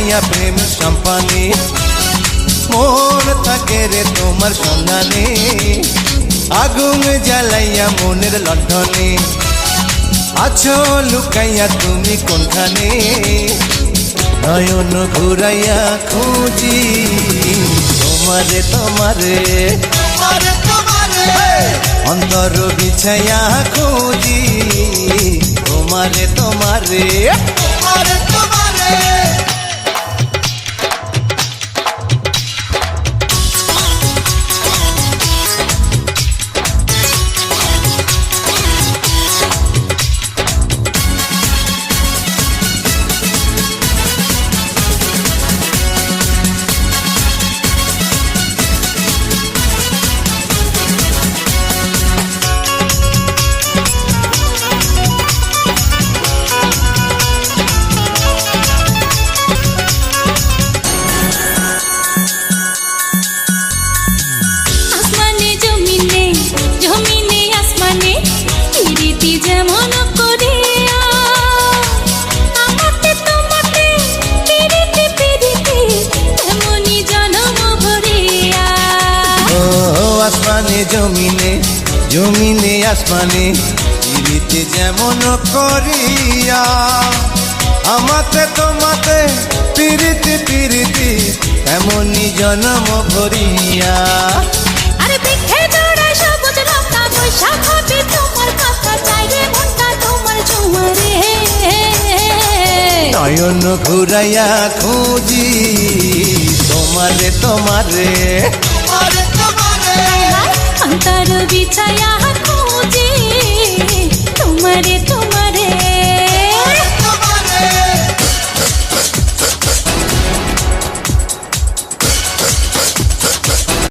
ফোটাইয়া প্রেম সম্পানে। মন থাকে রে তোমার সন্ধানে। আগুন জ্বালাইয়া মনের লণ্ঠনে। আছো লুকাইয়া তুমি কোনখানে? নয়ন ঘুরাইয়া খুঁজি। তোমারে তোমারে। অন্তর বিছাইয়া খুঁজি। তোমারে তোমারে। জমিনে জমিনে আসমানে পিড়িতে যেমন করিয়া। আমাতে তোমাতে পিরিতি পিরিতি এমনই জন্ম ভরিয়া। আরে বৃক্ষে জোড়ায় সবুজ লতা বৈশাখ তোমার কথা চাই রে মনটা তোমার ঝুমারে। নয়ন ঘুরাইয়া খুঁজি তোমারে তোমারে। বিছায়া খুঁজে তোমারে